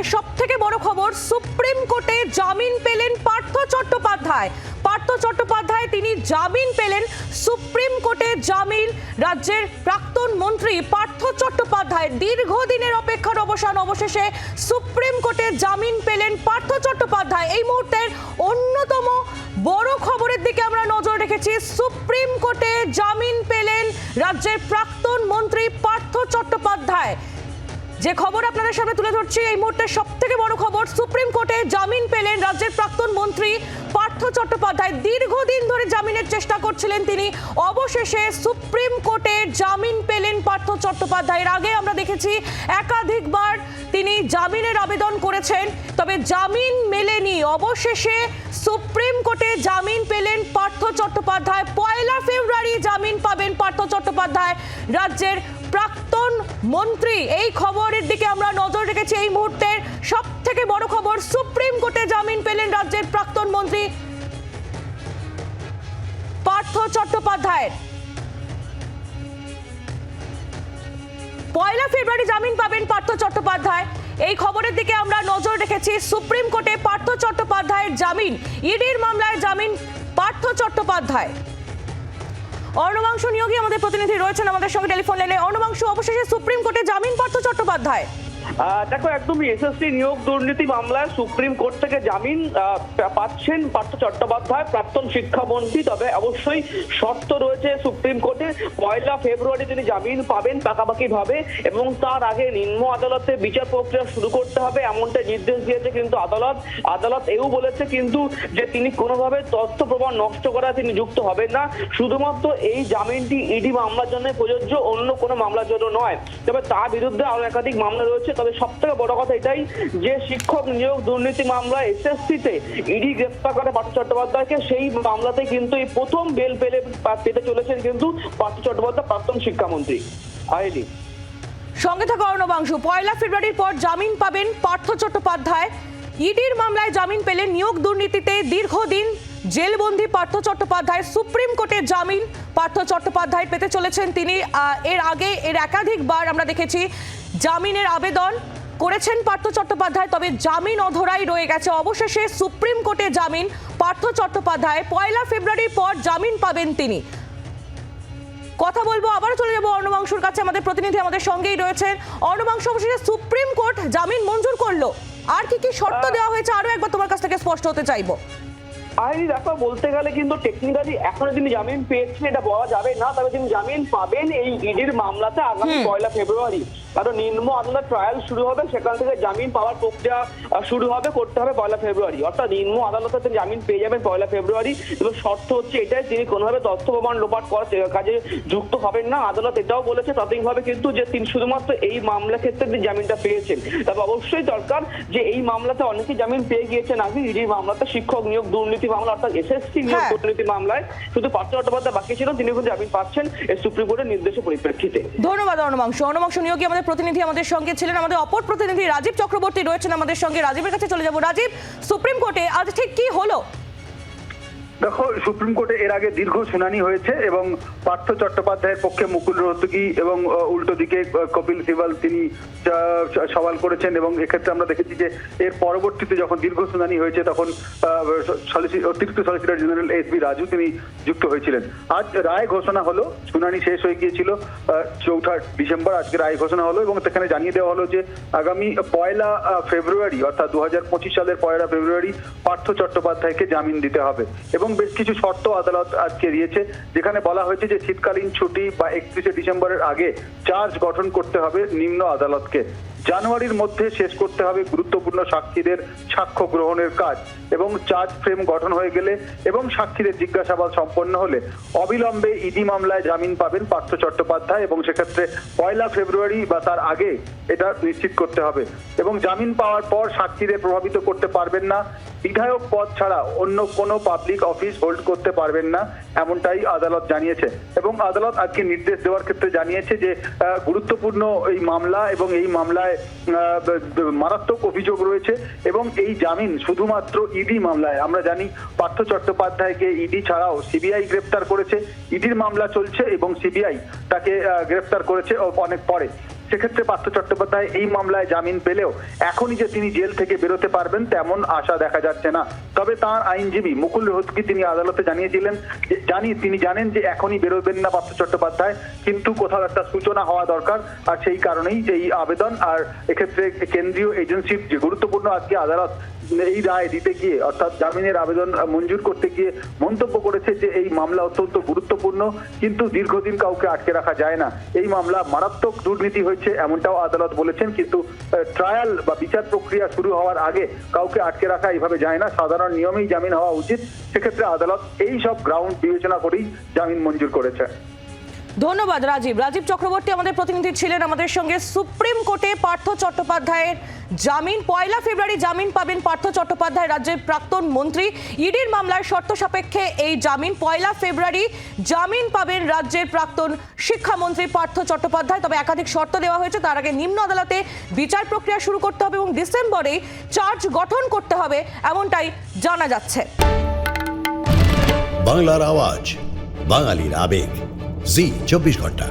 মুহূর্তে সব থেকে বড় খবর, সুপ্রিম কোর্টে জামিন পেলেন পার্থ চট্টোপাধ্যায়। পার্থ চট্টোপাধ্যায় তিনি জামিন পেলেন, সুপ্রিম কোর্টে জামিন, রাজ্যের প্রাক্তন মন্ত্রী পার্থ চট্টোপাধ্যায়। দীর্ঘদিনের অপেক্ষার অবসান অবশেষে সুপ্রিম কোর্টে জামিন পেলেন পার্থ চট্টোপাধ্যায়। এই মুহূর্তের অন্যতম বড় খবরের দিকে আমরা নজর রেখেছি। সুপ্রিম কোর্টে জামিন পেলেন রাজ্যের প্রাক্তন মন্ত্রী পার্থ চট্টোপাধ্যায়। যে খবর আপনাদের সামনে তুলে ধরছি, এই মুহূর্তে সব থেকে বড় খবর, সুপ্রিম কোর্টে জামিন পেলেন রাজ্যের প্রাক্তন মন্ত্রী পার্থ চট্টোপাধ্যায়। দীর্ঘদিন ধরে জামিনের চেষ্টা করছিলেন তিনি। অবশেষে সুপ্রিম কোর্টে জামিন পেলেন পার্থ চট্টোপাধ্যায়ের। আগে আমরা দেখেছি একাধিকবার তিনি জামিনের আবেদন করেছেন, তবে জামিন মেলেনি। অবশেষে সুপ্রিম কোর্টে জামিন পেলেন পার্থ চট্টোপাধ্যায়। পয়লা ফেব্রুয়ারি জামিন পাবেন পার্থ চট্টোপাধ্যায়, রাজ্যের প্রাক্তন মন্ত্রী। এই খবরের রাজ্যের প্রাক্তন মন্ত্রী পার্থ চট্টোপাধ্যায়ের। পয়লা ফেব্রুয়ারি জামিন পাবেন পার্থ চট্টোপাধ্যায়। এই খবরের দিকে আমরা নজর রেখেছি। সুপ্রিম কোর্টে পার্থ চট্টোপাধ্যায়ের জামিন, ইডির মামলায় জামিন পার্থ চট্টোপাধ্যায়। অর্ণবাংশ নিয়োগী আমাদের প্রতিনিধি রয়েছেন আমাদের সঙ্গে টেলিফোন লাইনে। অর্ণবাংশ, অবশেষে সুপ্রিম কোর্টে জামিন পার্থ চট্টোপাধ্যায়। দেখো, একদমই এসএসসি নিয়োগ দুর্নীতি মামলায় সুপ্রিম কোর্ট থেকে জামিন পাচ্ছেন পার্থ চট্টোপাধ্যায়, প্রাক্তন শিক্ষামন্ত্রী। তবে অবশ্যই শর্ত রয়েছে সুপ্রিম কোর্টে। পয়লা ফেব্রুয়ারি তিনি জামিন পাবেন পাকাপাকি ভাবে এবং তার আগে নিম্ন আদালতে বিচার প্রক্রিয়া শুরু করতে হবে এমনটা নির্দেশ দিয়েছে কিন্তু আদালত। আদালত এও বলেছে কিন্তু যে তিনি কোনোভাবে তথ্য প্রমাণ নষ্ট করা তিনি যুক্ত হবেন না। শুধুমাত্র এই জামিনটি ইডি মামলার জন্য প্রযোজ্য, অন্য কোনো মামলার জন্য নয়। তবে তার বিরুদ্ধে আরও একাধিক মামলা রয়েছে, তবে সব থেকে বড় কথা এটাই যে শিক্ষক নিয়োগ দুর্নীতি মামলা এসএসসি তে ইডি গ্রেপ্তার করে পার্থ চট্টোপাধ্যায়কে। সেই মামলাতে কিন্তু এই প্রথম বেল পেলে পেতে চলেছেন কিন্তু পার্থ চট্টোপাধ্যায় প্রাক্তন শিক্ষামন্ত্রী। আইডি সঙ্গে থাকা অর্ণবাংশ পয়লা ফেব্রুয়ারির পর জামিন পাবেন পার্থ চট্টোপাধ্যায়। ইডির মামলায় জামিন পেলে নিয়োগ দুর্নীতিতে দীর্ঘদিন জেলবন্দি পার্থ চট্টোপাধ্যায়। সুপ্রিম কোর্টে জামিন পার্থ চট্টোপাধ্যায় পেতে চলেছেন তিনি। এর আগে এর একাধিকবার আমরা দেখেছি জামিনের আবেদন করেছেন পার্থ চট্টোপাধ্যায়, তবে জামিন অধরাই রয়ে গেছে। অবশেষে সুপ্রিম কোর্টে জামিন, পার্থ চট্টোপাধ্যায়। পয়লা ফেব্রুয়ারির পর জামিন পাবেন তিনি। কথা বলব, আবারও চলে যাব অর্ণবাংশুর কাছে। আমাদের প্রতিনিধি আমাদের সঙ্গেই রয়েছেন। অর্ণবাংশ, অবশেষে সুপ্রিম কোর্ট জামিন মঞ্জুর করল। আর কি কি শর্ত দেওয়া হয়েছে, আরও একবার তোমার কাছ থেকে স্পষ্ট হতে চাইব। আইনি দেখো বলতে গেলে কিন্তু টেকনিক্যালি এখনও তিনি জামিন পেয়েছেন এটা বলা যাবে না। তবে তিনি জামিন পাবেন এই ইডির মামলাতে আগামী পয়লা ফেব্রুয়ারি। কারণ নিম্ন আদালত ট্রায়াল শুরু হবে সেখান থেকে জামিন পাওয়ার প্রক্রিয়া শুরু হবে করতে হবে পয়লা ফেব্রুয়ারি। অর্থাৎ নিম্ন আদালতে তিনি জামিন পেয়ে যাবেন পয়লা ফেব্রুয়ারি। এবং শর্ত হচ্ছে এটাই তিনি কোনোভাবে তথ্য প্রমাণ লোপাট করার কাজে যুক্ত হবেন না। আদালত এটাও বলেছে প্রাথমিকভাবে কিন্তু যে তিনি শুধুমাত্র এই মামলা ক্ষেত্রে তিনি জামিনটা পেয়েছেন। তবে অবশ্যই দরকার যে এই মামলাতে অনেকেই জামিন পেয়ে গিয়েছেন আগে ইডির মামলাতে শিক্ষক নিয়োগ দুর্নীতি মামলা অর্থাৎ এসএসসি নিয়োগ হ্যাঁ। দুর্নীতি মামলায় শুধু পার্থ চট্টোপাধ্যায় বাকি ছিল তিনি কিন্তু জামিন পাচ্ছেন এই সুপ্রিম কোর্টের নির্দেশের পরিপ্রেক্ষিতে। ধন্যবাদ অনুমাংশ। অনুমাংশ নিয়োগী আমাদের প্রতিনিধি আমাদের সঙ্গে ছিলেন আমাদের অপর প্রতিনিধি রাজীব চক্রবর্তী রয়েছেন আমাদের সঙ্গে। রাজীবের কাছে চলে যাব। রাজীব সুপ্রিম কোর্টে আজ ঠিক কি হলো? দেখো, সুপ্রিম কোর্টে এর আগে দীর্ঘ শুনানি হয়েছে এবং পার্থ চট্টোপাধ্যায়ের পক্ষে মুকুল রোহতগি এবং উল্টো দিকে কপিল সিবাল তিনি সওয়াল করেছেন এবং এক্ষেত্রে আমরা দেখেছি যে এর পরবর্তীতে যখন দীর্ঘ শুনানি হয়েছে তখন অতিরিক্ত solicitor general S V Raju তিনি যুক্ত হয়েছিলেন। আজ রায় ঘোষণা হলো, শুনানি শেষ হয়ে গিয়েছিল চৌঠা ডিসেম্বর, আজকে রায় ঘোষণা হলো এবং সেখানে জানিয়ে দেওয়া হলো যে আগামী পয়লা ফেব্রুয়ারি অর্থাৎ দু হাজার পঁচিশ সালের পয়লা ফেব্রুয়ারি পার্থ চট্টোপাধ্যায়কে জামিন দিতে হবে এবং বেশ কিছু শর্ত আদালত আজকে দিয়েছে যেখানে বলা হয়েছে যে শীতকালীন ছুটি বা একত্রিশে ডিসেম্বরের আগে চার্জ গঠন করতে হবে নিম্ন আদালতকে। জানুয়ারির মধ্যে শেষ করতে হবে গুরুত্বপূর্ণ সাক্ষীদের সাক্ষ্য গ্রহণের কাজ এবং চার্জ ফ্রেম গঠন হয়ে গেলে এবং সাক্ষীদের জিজ্ঞাসাবাদ সম্পন্ন হলে অবিলম্বে ইডি মামলায় জামিন পাবেন পার্থ চট্টোপাধ্যায় এবং সেক্ষেত্রে পয়লা ফেব্রুয়ারি বা তার আগে এটা নিশ্চিত করতে হবে। এবং জামিন পাওয়ার পর সাক্ষীদের প্রভাবিত করতে পারবেন না। বিধায়ক পদ ছাড়া অন্য কোনো পাবলিক অফিস হোল্ড করতে পারবেন না, এমনটাই আদালত জানিয়েছে। এবং আদালত আজকে নির্দেশ দেওয়ার ক্ষেত্রে জানিয়েছে যে গুরুত্বপূর্ণ এই মামলা এবং এই মামলায় ব- মারাত্মক অভিযোগ রয়েছে এবং এই জামিন শুধুমাত্র ইডি মামলায়। আমরা জানি পার্থ চট্টোপাধ্যায়কে ইডি ছাড়াও সিবিআই গ্রেপ্তার করেছে। ইডির মামলা চলছে এবং সিবিআই তাকে গ্রেপ্তার করেছে অনেক পরে। সেক্ষেত্রে পার্থ চট্টোপাধ্যায় এই মামলায় জামিন পেলেও এখনই যে তিনি জেল থেকে বেরোতে পারবেন তেমন আশা দেখা যাচ্ছে না। তবে তার আইনজীবী মুকুল রোহতকি তিনি আদালতে জানিয়েছিলেন জানি, তিনি জানেন যে এখনই বেরোবেন না পার্থ চট্টোপাধ্যায়, কিন্তু কোথাও একটা সূচনা হওয়া দরকার, আর সেই কারণেই যে এই আবেদন, আর এক্ষেত্রে কেন্দ্রীয় এজেন্সির যে গুরুত্বপূর্ণ আজকে আদালত এই রায় দিতে গিয়ে, অর্থাৎ জামিনের আবেদন মঞ্জুর করতে গিয়ে মন্তব্য করেছে যে এই মামলা অত্যন্ত গুরুত্বপূর্ণ, কিন্তু দীর্ঘদিন কাউকে আটকে রাখা যায় না। এই মামলা মারাত্মক দুর্নীতি হয়েছে, এমনটাও আদালত বলেছেন, কিন্তু ট্রায়াল বা বিচার প্রক্রিয়া শুরু হওয়ার আগে কাউকে আটকে রাখা এইভাবে যায় না। সাধারণ নিয়মেই জামিন হওয়া উচিত সেক্ষেত্রে আদালত এই সব গ্রাউন্ড বিবেচনা করেই জামিন মঞ্জুর করেছে। ধন্যবাদ রাজীব। রাজীব চক্রবর্তী আমাদের প্রতিনিধি ছিলেন আমাদের সঙ্গে। সুপ্রিম কোর্টে পার্থ চট্টোপাধ্যায়ের জামিন, পয়লা ফেব্রুয়ারি জামিন পাবেন পার্থ চট্টোপাধ্যায়, রাজ্যের প্রাক্তন মন্ত্রী। ইডির মামলার শর্ত সাপেক্ষে এই জামিন, পয়লা ফেব্রুয়ারি জামিন পাবেন রাজ্যের প্রাক্তন শিক্ষামন্ত্রী পার্থ চট্টোপাধ্যায়। তবে একাধিক শর্ত দেওয়া হয়েছে, তার আগে নিম্ন আদালতে বিচার প্রক্রিয়া শুরু করতে হবে এবং ডিসেম্বরে চার্জ গঠন করতে হবে এমনটাই জানা যাচ্ছে। বাংলার আওয়াজ, বাঙালির আবেগ। জি চব্বিশ ঘণ্টা।